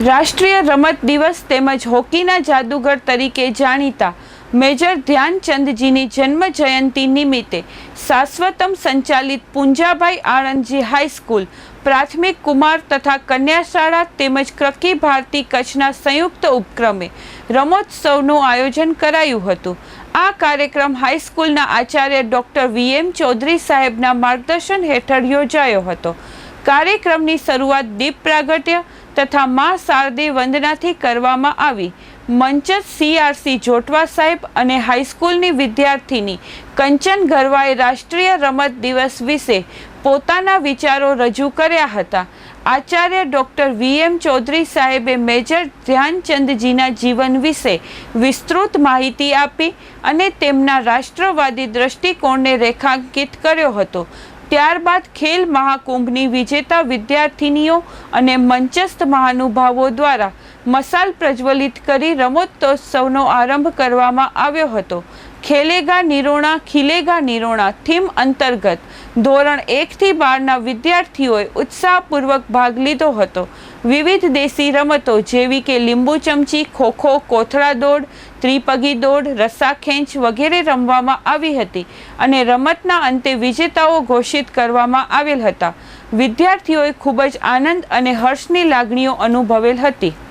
રાષ્ટ્રીય રમત દિવસ તેમજ હોકીના જાદુગર તરીકે જાણીતા મેજર ધ્યાનચંદજીની જન્મ જયંતિ નિમિત્તે શાશ્વતમ સંચાલિત પુંજાભાઈ આણંદજી હાઈસ્કૂલ, પ્રાથમિક કુમાર તથા કન્યા શાળા તેમજ ક્રકી ભારતી કચ્છના સંયુક્ત ઉપક્રમે રમોત્સવનું આયોજન કરાયું હતું. આ કાર્યક્રમ હાઈસ્કૂલના આચાર્ય ડૉક્ટર વી એમ ચૌધરી સાહેબના માર્ગદર્શન હેઠળ યોજાયો હતો. કાર્યક્રમની શરૂઆત દીપ પ્રાગટ્ય તથા મા શારદી વંદનાથી કરવામાં આવી. મંચત સીઆરસી જોટવા સાહેબ અને હાઈસ્કૂલની વિદ્યાર્થીની કંચન ગરવાએ રાષ્ટ્રીય રમત દિવસ વિશે પોતાના વિચારો રજૂ કર્યા હતા. આચાર્ય ડોક્ટર વી એમ ચૌધરી સાહેબે મેજર ધ્યાનચંદજીના જીવન વિશે વિસ્તૃત માહિતી આપી અને તેમના રાષ્ટ્રવાદી દ્રષ્ટિકોણને રેખાંકિત કર્યો હતો. ત્યારબાદ ખેલ મહાકુંભની વિજેતા વિદ્યાર્થિનીઓ અને મંચસ્થ મહાનુભાવો દ્વારા મસાલ પ્રજ્વલિત કરી રમતોત્સવનો આરંભ કરવામાં આવ્યો હતો. ખેલેગા નિરોણા, ખીલેગા નિરોણા થીમ અંતર્ગત ધોરણ એકથી બારના વિદ્યાર્થીઓએ ઉત્સાહપૂર્વક ભાગ લીધો હતો. વિવિધ દેશી રમતો જેવી કે લીંબુ ચમચી, ખોખો, કોથળા દોડ, ત્રિપગી દોડ, રસ્સા ખેંચ વગેરે રમવામાં આવી હતી અને રમતના અંતે વિજેતાઓ ઘોષિત કરવામાં આવેલ હતા. વિદ્યાર્થીઓએ ખૂબ જ આનંદ અને હર્ષની લાગણીઓ અનુભવેલ હતી.